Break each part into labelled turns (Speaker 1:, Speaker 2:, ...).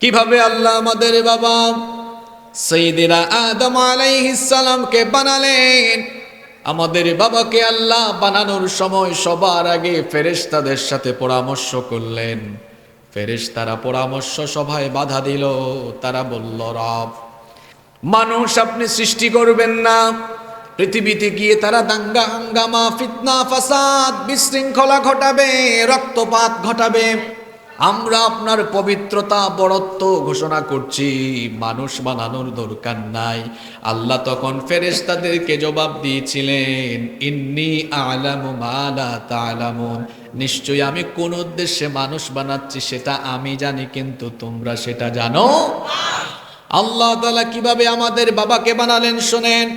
Speaker 1: কীভাবে আল্লাহ আমাদের বাবা সৈদিনা আদম আলাইহিসালামকে বানালেন? আমাদের বাবাকে আল্লাহ বানানোর সময় সবার আগে ফেরেশতাদের সাথে পরামর্শ করলেন। ফেরেশতারা পরামর্শ সভায় বাধা দিল। তারা বলল, রব, মানুষ আপনি সৃষ্টি করবেন না। পৃথিবীতে গিয়ে তারা দাঙ্গা, হাঙ্গামা, ফিতনা, ফাসাদ, বিশৃঙ্খলা ঘটাবে, রক্তপাত ঘটাবে। আমরা আপনার পবিত্রতা বড়ত্ব ঘোষণা করছি। মানুষ বানানোর দরকার নাই। আল্লাহ তখন ফেরেশতাদেরকে জবাব দিয়েছিলেন, ইন্নি আলামু মালা তালামুন। নিশ্চয়ই আমি কোন উদ্দেশ্যে মানুষ বানাচ্ছি সেটা আমি জানি, কিন্তু তোমরা সেটা জানো? আল্লাহ তালা কীভাবে আমাদের বাবাকে বানালেন শোনেন।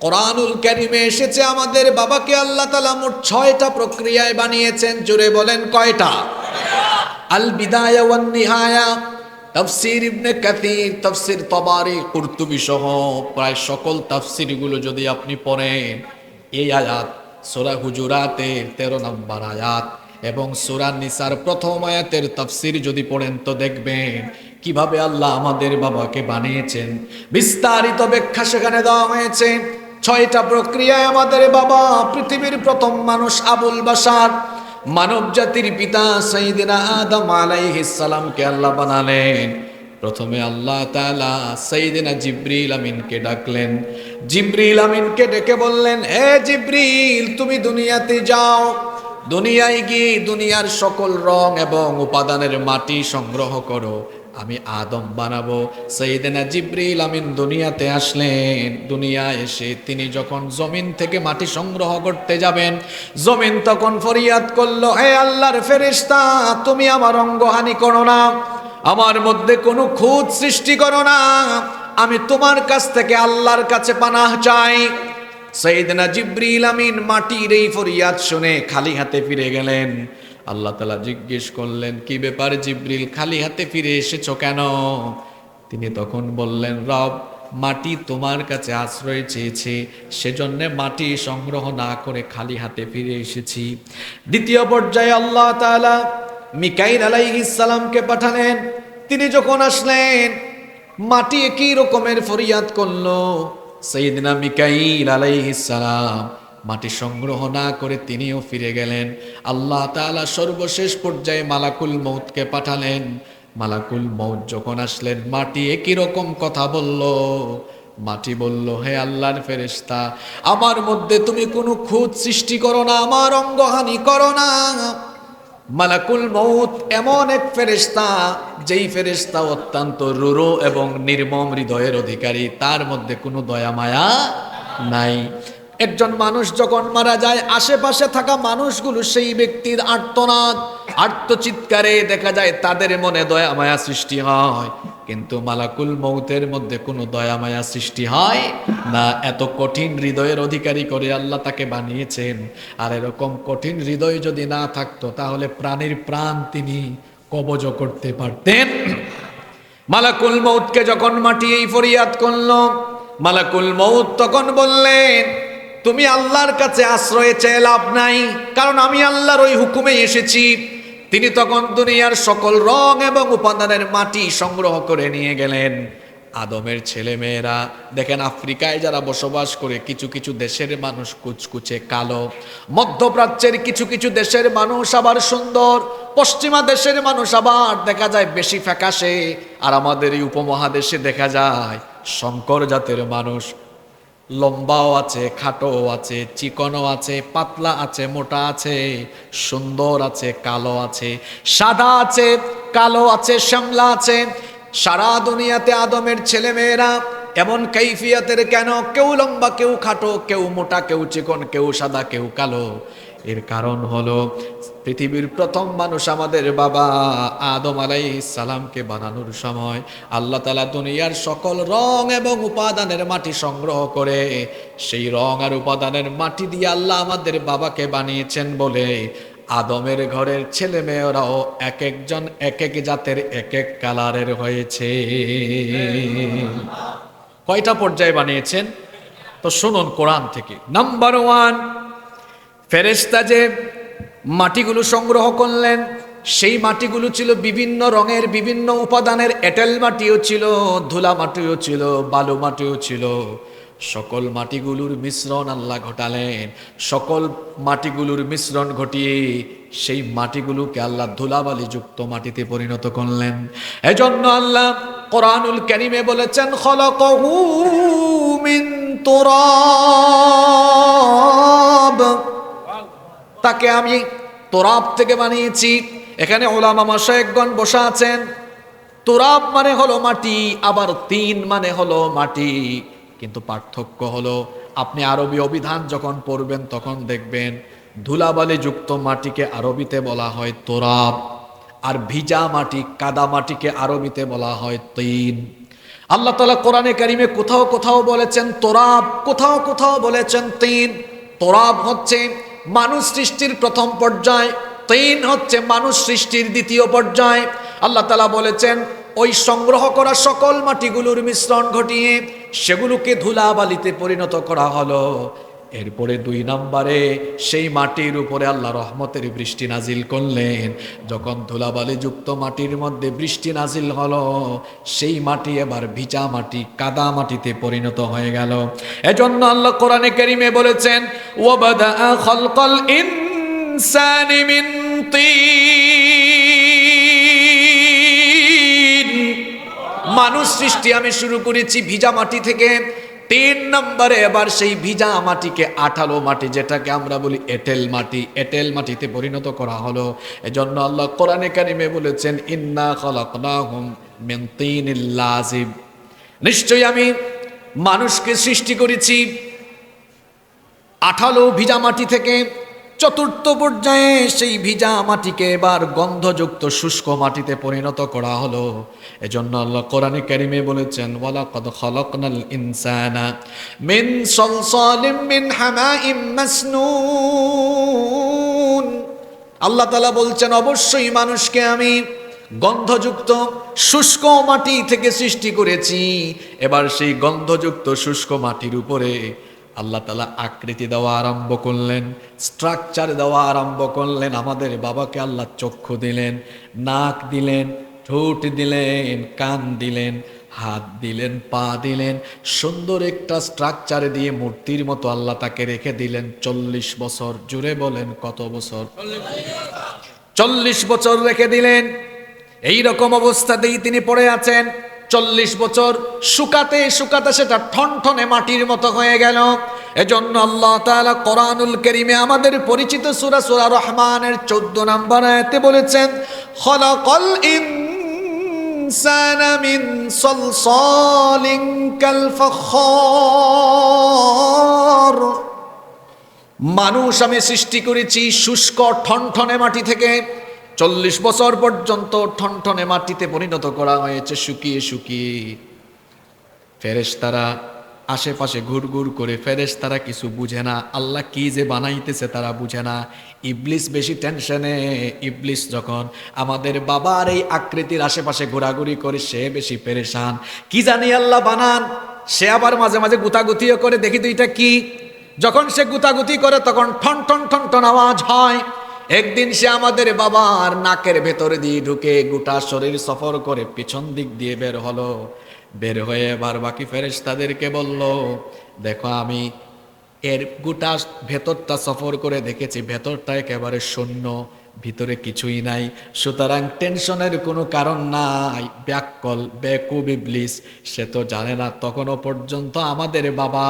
Speaker 1: কোরআনুল কারিমে এসেছে, আমাদের বাবাকে আল্লাহ তালা মোট ছয়টা প্রক্রিয়ায় বানিয়েছেন। জুড়ে বলেন কয়টা? আল বিদায়া নিহায়া তাফসির ইবনে কাতির তাফসির তবারি, কুরতুবি সহ প্রায় সকল তাফসিরগুলো যদি আপনি পড়েন, এই আয়াত সোরা হুজুরাতের 13 নম্বর আয়াত এবং সূরা নিসার প্রথম আয়াতের তাফসির যদি পড়েন তো দেখবেন কীভাবে আল্লাহ আমাদের বাবাকে বানিয়েছেন। বিস্তারিত ব্যাখ্যা সেখানে দেওয়া হয়েছে। ছয়টা প্রক্রিয়ায় আমাদের বাবা পৃথিবীর প্রথম মানুষ আবুল বাসার মানব জাতির পিতা সঈদিনা আদম আলাইহিসালামকে আল্লাহ বানালেন। প্রথমে আল্লাহ তাআলা সঈদিনা জিব্রিল আমিনকে ডাকলেন। জিব্রিল আমিনকে ডেকে বললেন হে জিব্রিল, তুমি দুনিয়াতে যাও। দুনিয়ায় গিয়ে দুনিয়ার সকল রং এবং উপাদানের মাটি সংগ্রহ করো। আমি আদম বানাবো। সৈয়দেনা জিব্রিল আমিন দুনিয়াতে আসলেন। দুনিয়া এসে তিনি যখন জমিন থেকে মাটি সংগ্রহ করতে যাবেন, জমিন তখন ফরিয়াদ করল হে আল্লাহর ফেরেশতা, তুমি আমার অঙ্গহানি করো না। আমার মধ্যে কোনো খুঁত সৃষ্টি করো না। আমি তোমার কাছ থেকে আল্লাহর কাছে পানাহ চাই। সৈয়দনা জিব্রিল আমিন মাটির এই ফরিয়াদ শুনে খালি হাতে ফিরে গেলেন। আল্লাহ তালা জিজ্ঞেস করলেন, কি ব্যাপার জিব্রিল, খালি হাতে ফিরে এসেছ কেন? তিনি তখন বললেন, রব, মাটি তোমার কাছে আশ্রয় চেয়েছে, সেজন্য মাটি সংগ্রহ না করে খালি হাতে ফিরে এসেছি। দ্বিতীয় পর্যায়ে আল্লাহ তাআলা মিকাইল আলাইহিস সালামকে পাঠালেন। তিনি যখন আসলেন, মাটি একই রকমের ফরিয়াদ করল। সৈয়দিনা মিকাইল আলাইহিস সালাম মাটি সংগ্রহ না করে তিনিও ফিরে গেলেন। আল্লাহ তাআলা সর্বশেষ পর্যায়ে মালাকুল মৌতকে পাঠালেন। মালাকুল মৌত যখন আসলেন, মাটি একই রকম কথা বলল। মাটি বলল, হে আল্লাহর ফেরেশতা, আমার মধ্যে তুমি কোনো খুঁত সৃষ্টি করো না, আমার অঙ্গহানি করো না। মালাকুল মৌত এমন এক ফেরেশতা, যেই ফেরেশতা অত্যন্ত রুরো এবং নির্মম হৃদয়ের অধিকারী। তার মধ্যে কোনো দয়া মায়া নাই। একজন মানুষ যখন মারা যায়, আশেপাশে থাকা মানুষগুলো সেই ব্যক্তির আর্তনাদ, আর্তচিৎকারে দেখা যায় তাদের মনে দয়া মায়া সৃষ্টি হয়। কিন্তু মালাকুল মৌতের মধ্যে কোনো দয়া মায়া সৃষ্টি হয় না। এত কঠিন হৃদয়ের অধিকারী করে আল্লাহ তাকে বানিয়েছেন। আর এরকম কঠিন হৃদয় যদি না থাকতো, তাহলে প্রাণীর প্রাণ তিনি কবজ করতে পারতেন। মালাকুল মৌতকে যখন মাটি এই ফরিয়াদ করল, মালাকুল মৌত তখন বললেন তুমি আল্লাহর কাছে আশ্রয়ে চেয়ে লাভ নাই, কারণ আমি আল্লাহর ওই হুকুমে এসেছি। তিনি তখন দুনিয়ার সকল রং এবং উপাদানের মাটি সংগ্রহ করে নিয়ে গেলেন। আদমের ছেলে মেয়েরা দেখেন আফ্রিকায় যারা বসবাস করে, কিছু কিছু দেশের মানুষ কুচকুচে কালো। মধ্যপ্রাচ্যের কিছু কিছু দেশের মানুষ আবার সুন্দর। পশ্চিমা দেশের মানুষ আবার দেখা যায় বেশি ফ্যাকাশে। আর আমাদের এই উপমহাদেশে দেখা যায়, শঙ্কর জাতের মানুষ লম্বাও আছে, খাটোও আছে, চিকনও আছে, পাতলা আছে, মোটা আছে, সুন্দর আছে, কালো আছে, সাদা আছে, কালো আছে, শ্যামলা আছে। সারা দুনিয়াতে আদমের ছেলে মেয়েরা এমন কাইফিয়াতের কেন? কেউ লম্বা, কেউ খাটো, কেউ মোটা, কেউ চিকন, কেউ সাদা, কেউ কালো। এর কারণ হলো পৃথিবীর প্রথম মানুষ আমাদের বাবা আদম আলাই সালামকে বানানোর সময় আল্লাহ তালা দুনিয়ার সকল রং এবং উপাদানের মাটি সংগ্রহ করে সেই রং আর উপাদানের মাটি দিয়ে আল্লাহ আমাদের বাবাকে বানিয়েছেন বলে আদমের ঘরের ছেলে মেয়েরাও এক একজন এক এক জাতের এক এক কালারের হয়েছে। কয়টা পর্যায়ে বানিয়েছেন? তো শুনুন কোরআন থেকে। নাম্বার ওয়ান ফেরেস্তা যে মাটিগুলো সংগ্রহ করলেন। সেই মাটিগুলো ছিল বিভিন্ন রঙের, বিভিন্ন উপাদানের। এঁটেল মাটিও ছিল, ধুলা মাটিও ছিল, বালু মাটিও ছিল। সকল মাটিগুলোর মিশ্রণ আল্লাহ ঘটালেন। সকল মাটিগুলোর মিশ্রণ ঘটিয়ে সেই মাটিগুলোকে আল্লাহ ধুলাবালি যুক্ত মাটিতে পরিণত করলেন। এজন্য আল্লাহ কোরআনুল কারিমে বলেছেন, খলকহু মিন তুরাব। তাকে আমি তোরাব থেকে বানিয়েছি। এখানে ওলামা মাসায়কগণ বসা আছেন। তোরাব মানে হলো মাটি, আবার তিন মানে হলো মাটি। কিন্তু পার্থক্য হলো, আপনি আরবি অভিধান যখন পড়বেন তখন দেখবেন ধুলাবালি যুক্ত মাটিকে আরবিতে বলা হয় তোরাব, আর ভিজা মাটি, কাদা মাটিকে আরবিতে বলা হয় তিন। আল্লাহ তালা কোরআনে কারিমে কোথাও কোথাও বলেছেন তোরাব, কোথাও কোথাও বলেছেন তিন। তোরাব হচ্ছে মানুষ সৃষ্টির প্রথম পর্যায়, তিন হচ্ছে মানুষ সৃষ্টির দ্বিতীয় পর্যায়। আল্লাহ তালা বলেছেন, ওই সংগ্রহ করা সকল মাটিগুলোর মিশ্রণ ঘটিয়ে সেগুলোকে ধুলাবালিতে পরিণত করা হলো। এরপরে দুই নম্বরে, সেই মাটির উপরে আল্লাহ রহমতের বৃষ্টি নাজিল করলেন। যখন ধুলাবালি যুক্ত মাটির মধ্যে বৃষ্টি নাজিল হলো, সেই মাটি এবার ভিজা মাটি, কাদা মাটিতে পরিণত হয়ে গেল। এজন্য আল্লাহ কোরআনে কেরিমে বলেছেন মিন মানুষ সৃষ্টি আমি শুরু করেছি ভিজা মাটি থেকে। তিন নম্বরে এবার সেই ভিজা মাটিকে আঠালো মাটি যেটাকে আমরা বলি এটেল মাটি। এটেল মাটিতে পরিণত করা হলো। এজন্য আল্লাহ কোরআনে কারিমে বলেছেন, ইন্না খলাকনাহুম নিশ্চয়ই আমি মানুষকে সৃষ্টি করেছি আঠালো ভিজা মাটি থেকে। চতুর্থ পর্যায়ে সেই ভিজা মাটিকে এবার গন্ধযুক্ত শুষ্ক মাটিতে পরিণত করা হলো। এজন্য আল্লাহ কোরআনে কারিমে বলেছেন, ওয়ালাকাদ খালাকনাল ইনসানা মিন সলসালিম মিন হামাইম মাসনুন। আল্লাহ তাআলা বলছেন, অবশ্যই মানুষকে আমি গন্ধযুক্ত শুষ্ক মাটি থেকে সৃষ্টি করেছি। এবার সেই গন্ধযুক্ত শুষ্ক মাটির উপরে আল্লাহ তালা আকৃতি দেওয়া আরম্ভ করলেন স্ট্রাকচার দেওয়া আরম্ভ করলেন, আমাদের বাবাকে আল্লাহ চক্ষু দিলেন, নাক দিলেন, ঠোঁট দিলেন, কান দিলেন, হাত দিলেন, পা দিলেন, সুন্দর একটা স্ট্রাকচার দিয়ে মূর্তির মতো আল্লাহ তাকে রেখে দিলেন। চল্লিশ বছর জুড়ে বলেন, কত বছর? চল্লিশ বছর রেখে দিলেন। এই রকম অবস্থাতেই তিনি পড়ে আছেন। চল্লিশ বছর শুকাতে শুকাতে সেটা ঠনঠনে মাটির মতো হয়ে গেল। এজন্য আল্লাহ তালা কোরআনুল করিমে আমাদের পরিচিত সূরা সূরা রহমানের চোদ্দ নম্বর আয়াতে বলেছেন, খলাকল ইনসানা মিন সলসালিন কাল মানুষ আমি সৃষ্টি করেছি শুষ্ক ঠনঠনে মাটি থেকে। চল্লিশ বছর পর্যন্ত ঠনঠনে মাটিতে পরিণত করা হয়েছে শুকিয়ে শুকিয়ে। ফেরেশতারা আশেপাশে ঘুরঘুর করে ফেরেশতারা কিছু বুঝে না। আল্লাহ কি যে বানাইতেছে তারা বুঝে না। ইবলিস বেশি টেনশনে। ইবলিস যখন আমাদের বাবার এই আকৃতির আশেপাশে ঘোরাঘুরি করে, সে বেশি পেরেশান। কি জানি আল্লাহ বানান। সে আবার মাঝে মাঝে গুতাগুতিও করে। দেখি তো এটা কি? যখন সে গুতাগুতি করে, তখন ঠন ঠন ঠন ঠন আওয়াজ হয়। একদিন সে আমাদের বাবার নাকের ভেতরে দিয়ে ঢুকে গোটা শরীর সফর করে পিছন দিক দিয়ে বের হলো। বের হয়ে এবার বাকি ফেরেশ তাদেরকে বলল, দেখো, আমি এর গোটা ভেতরটা সফর করে দেখেছি, ভেতরটা একেবারে শূন্য, ভিতরে কিছুই নাই। সুতরাং টেনশনের কোনো কারণ নাই, ব্যাককল, বেকুব ইবলিস, সে তো জানে না, তখনও পর্যন্ত আমাদের বাবা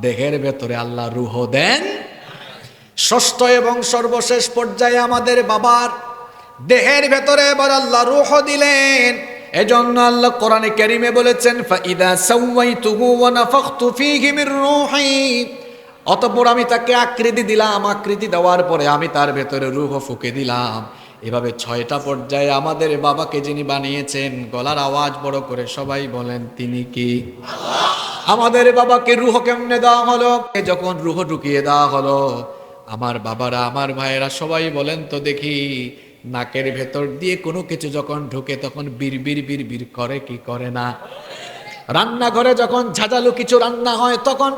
Speaker 1: দেহের ভেতরে আল্লাহ রুহ দেন ষষ্ঠ এবং সর্বশেষ পর্যায়ে আমাদের বাবার দেহের ভেতরে এবার আল্লাহ রুহ দিলেন। এজন্য আল্লাহ কোরআনে কারিমে বলেছেন অতঃপর আমি তাকে আকৃতি দিলাম, আকৃতি দেওয়ার পরে আমি তার ভেতরে রুহ ফুকে দিলাম। এভাবে ছয়টা পর্যায়ে আমাদের বাবাকে যিনি বানিয়েছেন, গলার আওয়াজ বড় করে সবাই বলেন, তিনি কি? আমাদের বাবাকে রুহ কেমনে দেওয়া হলো? যখন রুহ ঢুকিয়ে দেওয়া হলো আমার বাবারা, আমার ভাইয়েরা সবাই বলেন তো দেখি, নাকের ভেতর দিয়ে কোনো কিছু যখন ঢুকে তখন বীর বীর বীর করে কি করে না? রান্নাঘরে যখন ঝাঁঝালু কিছু রান্না হয় তখন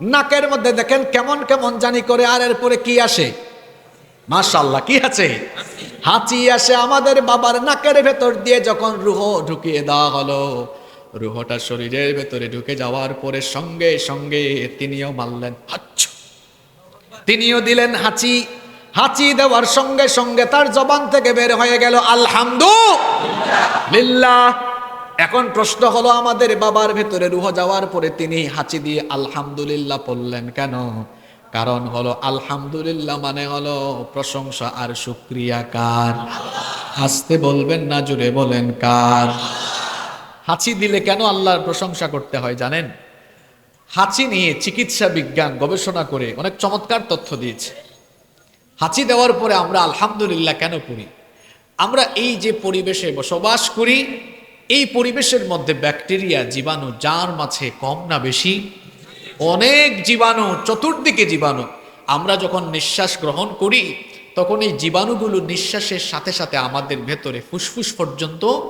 Speaker 1: নাকের মধ্যে দেখেন কেমন কেমন জানি করে আর এরপরে কি আসে? মাশাল্লাহ কি আছে? হাঁচি আসে আমাদের বাবার নাকের ভেতর দিয়ে যখন রুহ ঢুকিয়ে দেওয়া হলো। রুহটা শরীরের ভেতরে ঢুকে যাওয়ার পরে সঙ্গে সঙ্গে তিনিও মারলেন, হাচ্ছু! তিনিও দিলেন হাঁচি। হাঁচি দেওয়ার সঙ্গে সঙ্গে তার জবান থেকে বের হয়ে গেল, আলহামদুলিল্লাহ। এখন প্রশ্ন হলো, আমাদের বাবার ভেতরে রুহ যাওয়ার পরে তিনি হাঁচি দিয়ে আলহামদুলিল্লাহ পড়লেন কেন? কারণ হলো, আলহামদুলিল্লাহ মানে হলো প্রশংসা আর শুক্রিয়া কার? হাসতে বলবেন না জুড়ে বলেন কার? হাঁচি দিলে কেন আল্লাহর প্রশংসা করতে হয় জানেন? হাঁচি নিয়ে চিকিৎসা বিজ্ঞান গবেষণা করে অনেক চমৎকার তথ্য দিয়েছে। হাঁচি দেওয়ার পরে আমরা আলহামদুলিল্লাহ কেন করি? আমরা এই যে পরিবেশে বসবাস করি, এই পরিবেশের মধ্যে ব্যাকটেরিয়া, জীবাণু যার মাঝে কম না বেশি, অনেক জীবাণু, চতুর্দিকে জীবাণু। আমরা যখন নিঃশ্বাস গ্রহণ করি, তখন এই জীবাণুগুলো নিঃশ্বাসের সাথে সাথে আমাদের ভেতরে ফুসফুস পর্যন্ত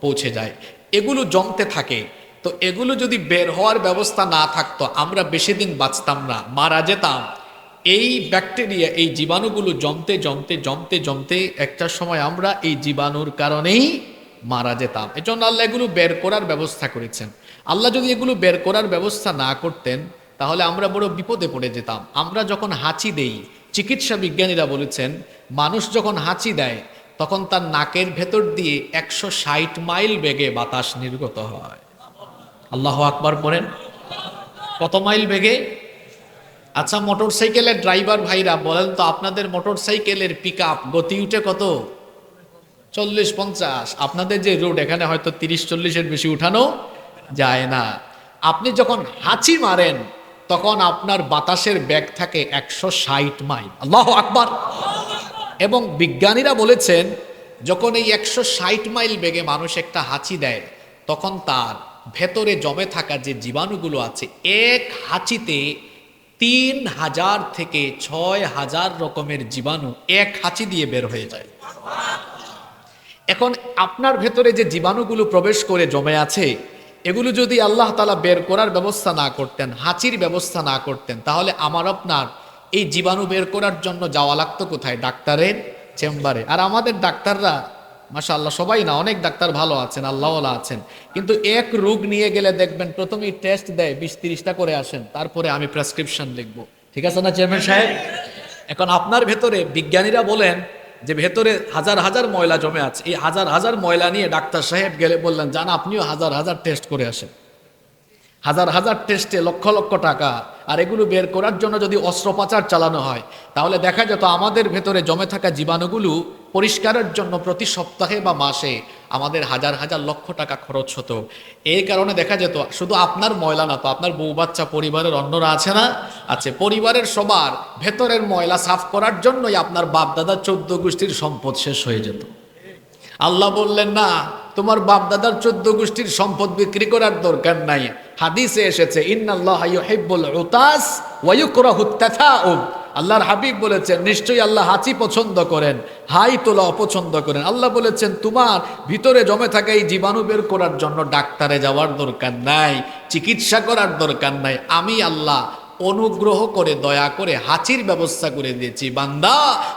Speaker 1: পৌঁছে যায়। এগুলো জমতে থাকে। তো এগুলো যদি বের হওয়ার ব্যবস্থা না থাকতো, আমরা বেশি দিন বাঁচতাম না, মারা যেতাম। এই ব্যাকটেরিয়া, এই জীবাণুগুলো জমতে জমতে জমতে জমতে একটা সময় আমরা এই জীবাণুর কারণেই মারা যেতাম। এজন্য আল্লাহ এগুলো বের করার ব্যবস্থা করেছেন। আল্লাহ যদি এগুলো বের করার ব্যবস্থা না করতেন, তাহলে আমরা বড় বিপদে পড়ে যেতাম। আমরা যখন হাঁচি দেই, চিকিৎসা বিজ্ঞানীরা বলেছেন, মানুষ যখন হাঁচি দেয়, তখন তার নাকের ভেতর দিয়ে একশো ষাট মাইল বেগে বাতাস নির্গত হয়। আল্লাহ আকবার পড়েন। কত মাইল বেগে? আচ্ছা মোটর সাইকেলের ড্রাইভার ভাইরা বলেন তো, আপনাদের মোটর সাইকেলের পিক গতি উঠে কত? চল্লিশ পঞ্চাশ। আপনাদের যে রোড এখানে হয়তো তিরিশ চল্লিশের বেশি উঠানো যায় না। আপনি যখন হাঁচি মারেন, তখন আপনার বাতাসের ব্যাগ থাকে একশো ষাট মাইল। আল্লাহ আকবার। এবং বিজ্ঞানীরা বলেছেন, যখন এই একশো ষাট মাইল বেগে মানুষ একটা হাঁচি দেয়, তখন তার ভেতরে জমে থাকা যে জীবাণুগুলো আছে, এক হাঁচিতে তিন হাজার থেকে ছয় হাজার রকমের জীবাণু এক হাঁচি দিয়ে বের হয়ে যায়। এখন আপনার ভেতরে যে জীবাণুগুলো প্রবেশ করে জমে আছে, এগুলো যদি আল্লাহ তালা বের করার ব্যবস্থা না করতেন, হাঁচির ব্যবস্থা না করতেন, তাহলে আমার আপনার এই জীবাণু বের করার জন্য যাওয়া লাগতো কোথায়? ডাক্তারের চেম্বারে। আর আমাদের ডাক্তাররা মাসা আল্লাহ সবাই না, অনেক ডাক্তার ভালো আছেন, আল্লাহওয়ালা আছেন। কিন্তু এক রোগ নিয়ে গেলে দেখবেন প্রথমেই টেস্ট দেয়, বিশ তিরিশটা করে আসেন, তারপরে আমি প্রেসক্রিপশন লিখব। ঠিক আছে না চেয়ারম্যান সাহেব? এখন আপনার ভেতরে বিজ্ঞানীরা বলেন যে ভেতরে হাজার হাজার ময়লা জমে আছে। এই হাজার হাজার ময়লা নিয়ে ডাক্তার সাহেব গেলে বললেন যান আপনিও হাজার হাজার টেস্ট করে আসেন। হাজার হাজার টেস্টে লক্ষ লক্ষ টাকা, আর এগুলো বের করার জন্য যদি অস্ত্রোপচার চালানো হয়, তাহলে দেখা যেত আমাদের ভেতরে জমে থাকা জীবাণুগুলো পরিষ্কারের জন্য প্রতি সপ্তাহে বা মাসে আমাদের হাজার হাজার লক্ষ টাকা খরচ হতো। এই কারণে দেখা যেত, শুধু আপনার ময়লা না তো আপনার বউ বাচ্চা, পরিবারের অন্যরা আছে না? আছে, পরিবারের সবার ভেতরের ময়লা সাফ করার জন্যই আপনার বাপ দাদার চোদ্দ গোষ্ঠীর সম্পদ শেষ হয়ে যেত। আল্লাহ বললেন, না, তোমার বাপ দাদার চোদ্দ গোষ্ঠীর সম্পদ বিক্রি করার দরকার নাই। হাদিসে এসেছে, ইন্নাল্লাহ ইউহিব্বুল উতাস ওয়া ইউকরাহু তাথাউব। আল্লাহর হাবিব বলেছেন, নিশ্চয়ই আল্লাহ হাঁচি পছন্দ করেন, হাই তোলা অপছন্দ করেন। আল্লাহ বলেছেন, তোমার ভিতরে জমে থাকা এই জীবাণু বের করার জন্য ডাক্তারে যাওয়ার দরকার নাই, চিকিৎসা করার দরকার নাই। আমি আল্লাহ অনুগ্রহ করে দয়া করে হাঁচির ব্যবস্থা করে দিয়েছি, বান্দা।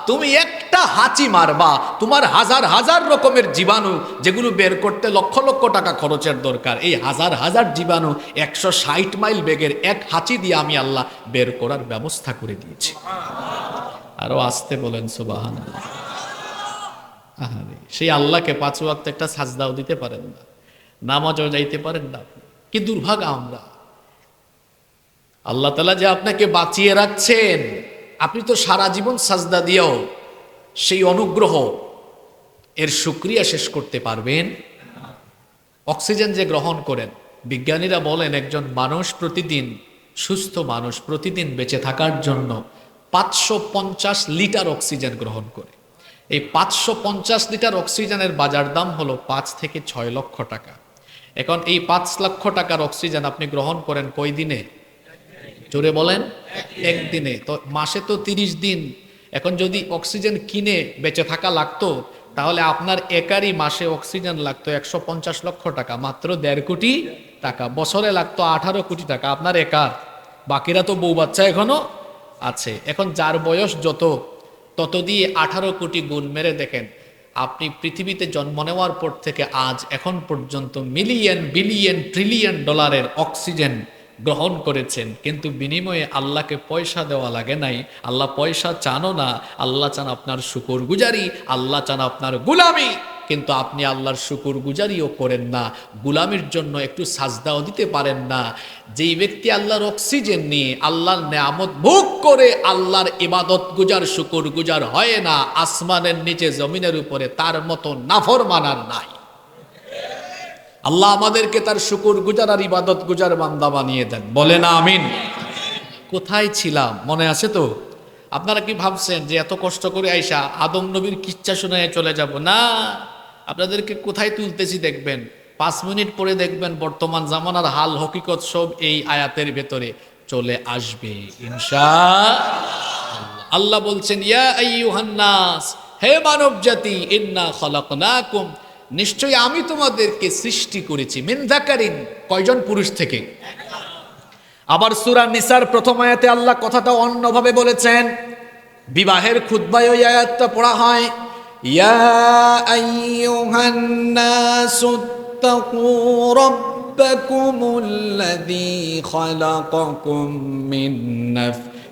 Speaker 1: তুমি একটা হাঁচি মারবা, তোমার হাজার হাজার রকমের জীবাণু যেগুলো বের করতে লক্ষ লক্ষ টাকা খরচের দরকার। এই হাজার হাজার জীবাণু একশো ষাট মাইল বেগের এক হাঁচি দিয়ে আমি আল্লাহ বের করার ব্যবস্থা করে দিয়েছি। আরও আসতে বলেন সুবাহান সেই আল্লাহকে পাঁচ ওয়াক্ত একটা সাজদাও দিতে পারেন না। নামাজও যাইতে পারেন না কি দুর্ভাগা আমরা। আল্লাহ তালা যে আপনাকে বাঁচিয়ে রাখছেন, আপনি তো সারা জীবন সাজদা দিয়েও সেই অনুগ্রহ এর সুক্রিয়া শেষ করতে পারবেন। অক্সিজেন যে গ্রহণ করেন, বিজ্ঞানীরা বলেন একজন মানুষ প্রতিদিন, সুস্থ মানুষ প্রতিদিন বেঁচে থাকার জন্য পাঁচশো পঞ্চাশ লিটার অক্সিজেন গ্রহণ করে। এই পাঁচশো পঞ্চাশ লিটার অক্সিজেনের বাজার দাম হলো পাঁচ থেকে ছয় লক্ষ টাকা। এখন এই পাঁচ লক্ষ টাকার অক্সিজেন আপনি গ্রহণ করেন কই দিনে জোরে বলেন, একদিনে। তো মাসে তো তিরিশ দিন। এখন যদি অক্সিজেন কিনে বেঁচে থাকা লাগতো, তাহলে আপনার একারই মাসে অক্সিজেন লাগতো একশো পঞ্চাশ লক্ষ টাকা, মাত্র দেড় কোটি টাকা। বছরে লাগতো আঠারো কোটি টাকা, আপনার একার বাকিরা তো বউ বাচ্চা এখনও আছে। এখন যার বয়স যত, তত দিয়ে আঠারো কোটি গুণ মেরে দেখেন। আপনি পৃথিবীতে জন্ম নেওয়ার পর থেকে আজ, এখন পর্যন্ত মিলিয়ন, বিলিয়ন, ট্রিলিয়ন ডলারের অক্সিজেন গ্রহণ করেছেন, কিন্তু বিনিময়ে আল্লাহকে পয়সা দেওয়া লাগে নাই। আল্লাহ পয়সা চানো না, আল্লাহ চান আপনার শুকুর গুজারি আল্লাহ চান আপনার গুলামি। কিন্তু আপনি আল্লাহর শুকুর গুজারিও করেন না, গুলামির জন্য একটু সাজদাও দিতে পারেন না। যেই ব্যক্তি আল্লাহর অক্সিজেন নিয়ে আল্লাহর নেয়ামত ভোগ করে আল্লাহর ইবাদত গুজার শুকুর গুজার হয় না, আসমানের নিচে জমিনের উপরে তার মতো নাফর মানার নাই। আল্লাহ আমাদেরকে তার শুকুর গুজার আর ইবাদত গুজার বান্দা বানিয়ে দেন। বলে না আমিন। কোথায় ছিলাম? মনে আছে তো? আপনারা কি ভাবছেন যে এত কষ্ট করে আইসা আদম নবীর কিচ্ছা শুনে চলে যাব? না। আপনাদেরকে কোথায় তুলতেছি দেখবেন? পাঁচ মিনিট পরে দেখবেন বর্তমান জামানার হাল, হকিকত সব এই আয়াতের ভেতরে চলে আসবে। ইনশা আল্লাহ বলছেন, ইয়া হে মানব জাতি ইন্না খলাকনাকুম নিশ্চয়ই আমি তোমাদেরকে সৃষ্টি করেছি। মিন কয়জন পুরুষ থেকে? আবার সুরা নিসার প্রথম আয়াতে আল্লাহ কথাটা অন্যভাবে বলেছেন, বিবাহের খুতবায় ওই আয়াতটা পড়া হয়, ইয়া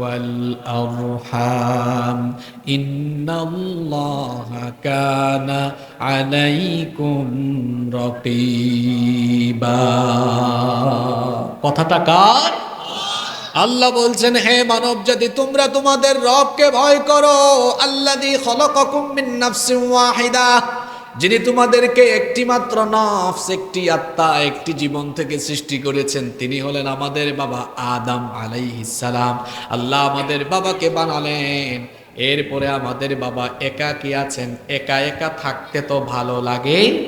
Speaker 1: والأرحام إن الله كان عليكم رقيبا কথাটা কার আল্লাহ বলছেন হে মানব জাতি তোমরা তোমাদের রবকে ভয় করো আল্লাযী যিনি তোমাদেরকে একটি মাত্র নফস, একটি আত্মা, একটি জীবন থেকে সৃষ্টি করেছেন, তিনি হলেন আমাদের বাবা আদম সালাম। আল্লাহ আমাদের বাবাকে বানালেন। এরপরে আমাদের বাবা একা কি আছেন। একা একা থাকতে তো ভালো লাগে।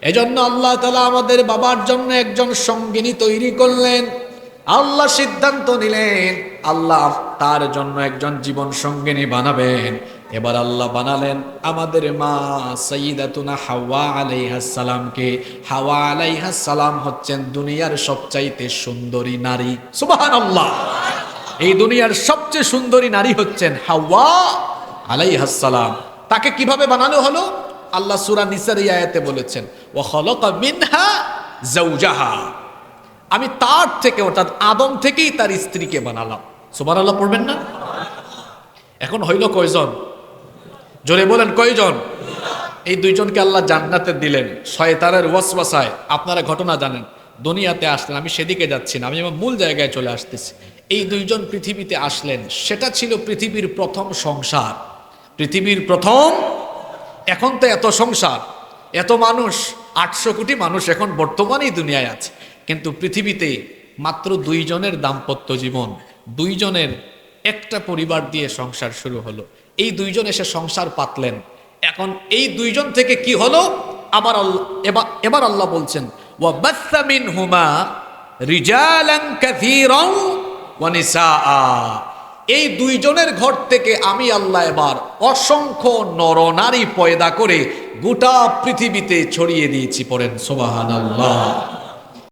Speaker 1: এজন্য আল্লাহ তালা আমাদের বাবার জন্য একজন সঙ্গিনী তৈরি করলেন। আল্লাহ সিদ্ধান্ত নিলেন, আল্লাহ তার জন্য একজন জীবন সঙ্গিনী বানাবেন। এবার আল্লাহ বানালেন আমাদের মা সঈদাতুনা হাওয়া আলাইহাসালামকে হাওয়া আলাইহাসালাম হচ্ছেন দুনিয়ার সবচাইতে সুন্দরী নারী। সুবাহান আল্লাহ এই দুনিয়ার সবচেয়ে সুন্দরী নারী হচ্ছেন হাওয়া আলাইহাসালাম তাকে কীভাবে বানানো হলো? আল্লাহ সুরা নিসার আয়াতে বলেছেন ও খলক মিনহা জাউজাহা আমি তার থেকে, অর্থাৎ আদম থেকেই তার স্ত্রীকে বানালাম। সুবার আল্লাহ পড়বেন না? এখন হইল কয়জন? জোরে বলেন, কয়জন? এই দুইজনকে আল্লাহ জান্নাতে দিলেন, শয়তানের ওয়াসওয়াসায়। আপনারা ঘটনা জানেন, দুনিয়াতে আসলেন, আমি সেদিকে যাচ্ছি না, আমি আমার মূল জায়গায় চলে আসতেছি। এই দুইজন পৃথিবীতে আসলেন, সেটা ছিল পৃথিবীর প্রথম সংসার। পৃথিবীর প্রথম, এখন তো এত সংসার, এত মানুষ, আটশো কোটি মানুষ এখন বর্তমানেই দুনিয়ায় আছে। কিন্তু পৃথিবীতে মাত্র দুইজনের দাম্পত্য জীবন, দুইজনের একটা পরিবার দিয়ে সংসার শুরু হলো। এই দুইজন এসে সংসার পাতলেন। এখন এই দুইজন থেকে কি হলো? আবার আল্লাহ এবার আল্লাহ বলছেন ওয়া মিন হুমা রিজালান কাথীরান ওয়া নিসাআ। এই দুইজনের ঘর থেকে আমি আল্লাহ এবার অসংখ্য নরনারী পয়দা করে গোটা পৃথিবীতে ছড়িয়ে দিয়েছি পড়েন সোবাহান আল্লাহ